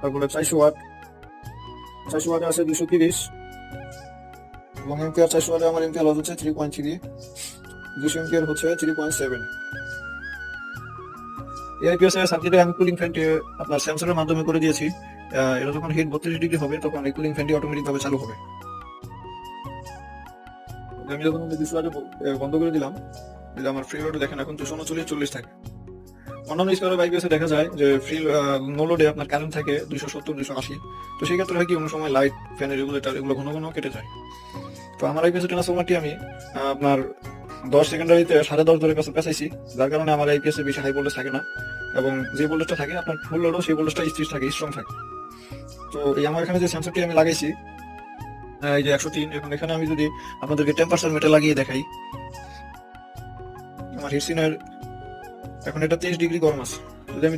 তারপরে চারশো ওয়াট চারশো ওয়াটে আছে দুশো তিরিশ। এবং এমপিআর চারশো ওয়াটে আমার এমপিআর লস হচ্ছে থ্রি পয়েন্ট থ্রি দুশো এমপিআর হচ্ছে থ্রি পয়েন্ট সেভেন এআইপিএস এর সার্কিটে আমি কুলিং ফ্যানটি আপনার সেন্সরের মাধ্যমে করে দিয়েছি। এটা যখন হিট বত্রিশ ডিগ্রি হবে তখন এই কুলিং ফ্যানটি অটোমেটিক ভাবে চালু হবে। আমি যখন দুশো বন্ধ করে দিলাম আমার ফ্রি দেখেন এখন দুশো উনচল্লিশ চল্লিশ থাকে। অন্যান্য স্কোয়ারের বাইক বেসে দেখা যায় যে ফ্রি নো লোডে আপনার কারেন্ট থাকে দুশো সত্তর দুশো আশি। তো সেই ক্ষেত্রে হয় কি কোনো সময় লাইট ফ্যানের রেগুলেটর এগুলো ঘন ঘন কেটে যায়। তো আমার এই পেসে ট্রান্সফর্মারটি আমি আপনার দশ সেকেন্ডারিতে সাড়ে দশ ধরে পেছন পেঁচাইছি যার কারণে আমার এই পেসে বেশি হাই ভোল্টেজ থাকে না এবং যে ভোল্টেজটা থাকে, আপনার ফুল লোডও সেই ভোল্টেজটা স্থির থাকে স্ট্রং থাকে। তো এই আমার এখানে যে সেন্সরটি আমি লাগাইছি এই যে একশো তিন, এখন এখানে আমি যদি আপনাদেরকে টেম্পারেচার মিটার লাগিয়ে দেখাই, আমার হিটসিনের এখন এটা তেইশ ডিগ্রি গরম আছে। যদি আমি